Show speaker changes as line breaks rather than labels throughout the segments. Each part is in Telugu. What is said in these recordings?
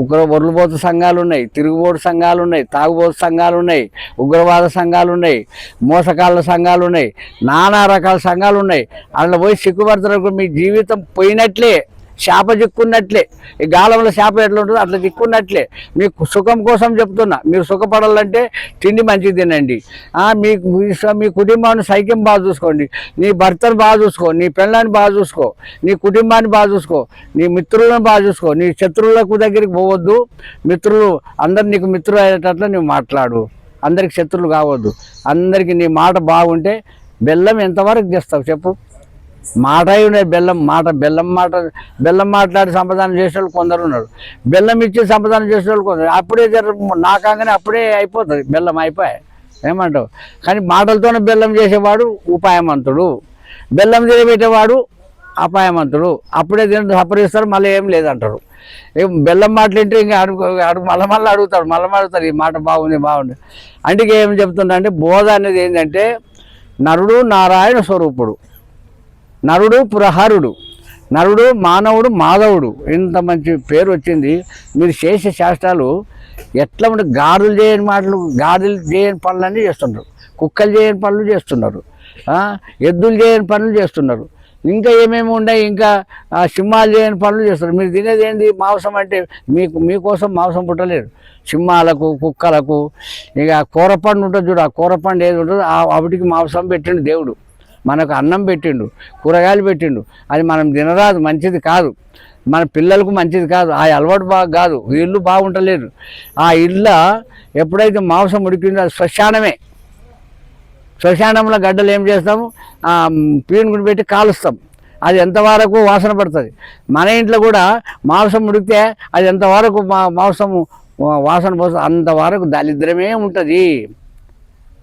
ఉగ్ర వరలుబోత సంఘాలు ఉన్నాయి తిరుగుబోటు సంఘాలు ఉన్నాయి తాగుబోతు సంఘాలు ఉన్నాయి ఉగ్రవాద సంఘాలు ఉన్నాయి మోసకాళ్ళ సంఘాలు ఉన్నాయి నానా రకాల సంఘాలు ఉన్నాయి అందులో పోయి సిగ్గుపడుతున్నప్పుడు మీ జీవితం పోయినట్లే. శాప చిక్కున్నట్లే. ఈ గాలంలో శాప ఎట్లా ఉంటుందో అట్లా చిక్కున్నట్లే. మీకు సుఖం కోసం చెప్తున్నా. మీరు సుఖపడాలంటే తిండి మంచిది తినండి. మీకు మీ స- మీ కుటుంబాన్ని సైక్యం బాగా చూసుకోండి. నీ భర్తను బాగా చూసుకో నీ పిల్లల్ని బాగా చూసుకో నీ కుటుంబాన్ని బాగా చూసుకో నీ మిత్రులను బాగా చూసుకో. నీ శత్రువులకు దగ్గరికి పోవద్దు. మిత్రులు అందరు నీకు మిత్రులు అయ్యేటట్లు నువ్వు మాట్లాడు. అందరికి శత్రువులు కావద్దు. అందరికి నీ మాట బాగుంటే బెల్లం ఎంతవరకు తెస్తావు చెప్పు. మాట ఉన్నాయి బెల్లం మాట బెల్లం మాట బెల్లం మాట్లాడి సంపాదన చేసే వాళ్ళు కొందరు ఉన్నారు. బెల్లం ఇచ్చి సంపాదన చేసే వాళ్ళు కొందరు. అప్పుడే జర నాకంగానే అప్పుడే అయిపోతుంది. బెల్లం అయిపోయి. ఏమంటావు? కానీ మాటలతోనే బెల్లం చేసేవాడు ఉపాయమంతుడు బెల్లం తినబెట్టేవాడు అపాయమంతుడు అప్పుడే తిన సపరిస్తారు మళ్ళీ ఏం లేదంటారు. ఏం బెల్లం మాటలు ఇంకా అడుగు అడుగు మళ్ళీ మళ్ళీ అడుగుతాడు మళ్ళీ అడుగుతారు ఈ మాట బాగుంది బాగుంది. అందుకే ఏం చెప్తుందంటే బోధ అనేది ఏంటంటే నరుడు నారాయణ స్వరూపుడు. నరుడు పురహరుడు. నరుడు మానవుడు మాధవుడు. ఇంత మంచి పేరు వచ్చింది. మీరు చేసే శాస్త్రాలు ఎట్లా ఉంటే గాడులు చేయని మాటలు గాడులు చేయని పనులన్నీ చేస్తున్నారు కుక్కలు చేయని పనులు చేస్తున్నారు. ఎద్దులు చేయని పనులు చేస్తున్నారు. ఇంకా ఏమేమి ఉన్నాయి? ఇంకా సింహాలు చేయని పనులు చేస్తున్నారు. మీరు తినేది ఏంది? మాంసం అంటే మీకు మీకోసం మాంసం పుట్టలేరు సింహాలకు కుక్కలకు ఇక కూరపండు ఉంటుంది చూడు ఆ కూరపండు ఏది ఉంటుందో ఆ వాటికి మాంసం పెట్టిండు దేవుడు. మనకు అన్నం పెట్టిండు కూరగాయలు పెట్టిండు. అది మనం తినరాదు మంచిది కాదు. మన పిల్లలకు మంచిది కాదు. ఆ అలవాటు బాగా కాదు. ఇల్లు బాగుంటలేదు. ఆ ఇల్లు ఎప్పుడైతే మాంసం ఉడికిందో అది శ్మశానమే. శ్మశానంలో గడ్డలు ఏం చేస్తాము? పీనుకుని పెట్టి కాలుస్తాం. అది ఎంతవరకు వాసన పడుతుంది? మన ఇంట్లో కూడా మాంసం ఉడికితే అది ఎంతవరకు మా మాంసము వాసన పోతుంది అంతవరకు దరిద్రమే ఉంటుంది.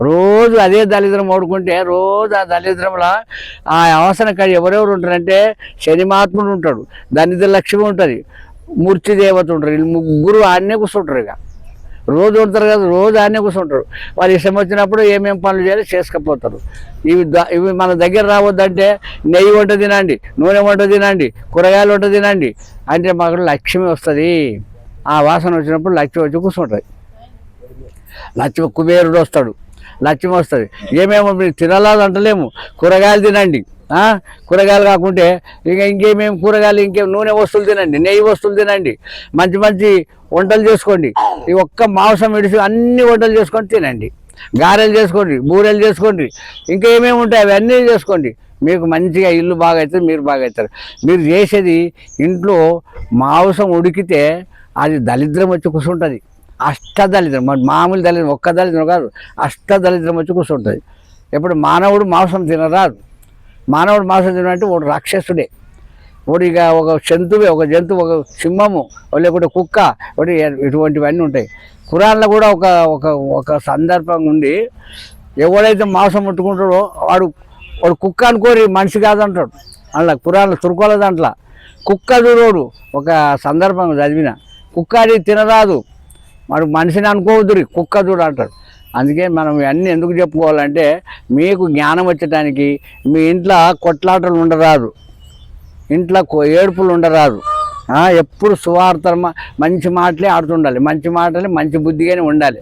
రోజు అదే దళిద్రం ఓడుకుంటే రోజు ఆ దళిద్రంలో ఆ అవసరం కాదు. ఎవరెవరు ఉంటారంటే శనిమాత్ముడు ఉంటాడు దళిద్ర లక్ష్మి ఉంటుంది మూర్తి దేవత ఉంటారు. వీళ్ళు ముగ్గురు ఆడనే కూర్చుంటారు ఇక. రోజు ఉంటారు కదా రోజు ఆడనే కూర్చుంటారు. వాళ్ళు ఇష్టం వచ్చినప్పుడు ఏమేం పనులు చేయాలి చేసుకపోతారు. ఇవి ఇవి మన దగ్గర రావద్దంటే నెయ్యి వంట తినండి నూనె వంట తినండి కూరగాయలు వంట తినండి అంటే మాకు లక్ష్మి వస్తుంది. ఆ వాసన వచ్చినప్పుడు లక్ష్మి వచ్చి కూర్చుంటుంది. లక్ష్మి కుబేరుడు వస్తాడు. లక్ష్యం వస్తుంది. ఏమేమో మీరు తినలేదు అంటలేము. కూరగాయలు తినండి. కూరగాయలు కాకుంటే ఇంకా ఇంకేమేమి కూరగాయలు ఇంకేం నూనె వస్తువులు తినండి. నెయ్యి వస్తువులు తినండి. మంచి మంచి వంటలు చేసుకోండి. ఈ ఒక్క మాంసం విడిసి అన్ని వంటలు చేసుకొని తినండి. గారెలు చేసుకోండి బూరెలు చేసుకోండి. ఇంకా ఏమేమి ఉంటాయి అవన్నీ చేసుకోండి. మీకు మంచిగా ఇల్లు బాగా అవుతుంది మీరు బాగా అవుతారు మీరు చేసేది ఇంట్లో మాంసం ఉడికితే అది దరిద్రం వచ్చి కూర్చుంటుంది అష్టదళిద్రం మరి మామూలు దళిద్రం ఒక్క దళిద్రం కాదు అష్టదళిద్రం వచ్చి కూర్చుంటుంది. ఇప్పుడు మానవుడు మాంసం తినరాదు. మానవుడు మాంసం తినంటే వాడు రాక్షసుడే. వాడు ఇక ఒక జంతువే ఒక జంతువు ఒక సింహము లేకుంటే కుక్క ఒకటి ఇటువంటివన్నీ ఉంటాయి. కురాన్లో కూడా ఒక ఒక ఒక సందర్భం ఉండి ఎవడైతే మాంసం ముట్టుకుంటాడో వాడు వాడు కుక్క అనుకోరి మనిషి కాదంటాడు. అందులో కురాన్లో తురుకోల దాంట్లో కుక్క చూడోడు. ఒక సందర్భం చదివిన. కుక్క అది తినరాదు. మరి మనిషిని అనుకోవద్దురి కుక్క చూడు అంటాడు. అందుకే మనం ఇవన్నీ ఎందుకు చెప్పుకోవాలంటే మీకు జ్ఞానం వచ్చటానికి మీ ఇంట్లో కొట్లాటలు ఉండరాదు. ఇంట్లో ఏడుపులు ఉండరాదు. ఎప్పుడు సువార్త మంచి మాటలే ఆడుతుండాలి. మంచి మాటలే మంచి బుద్ధిగానే ఉండాలి.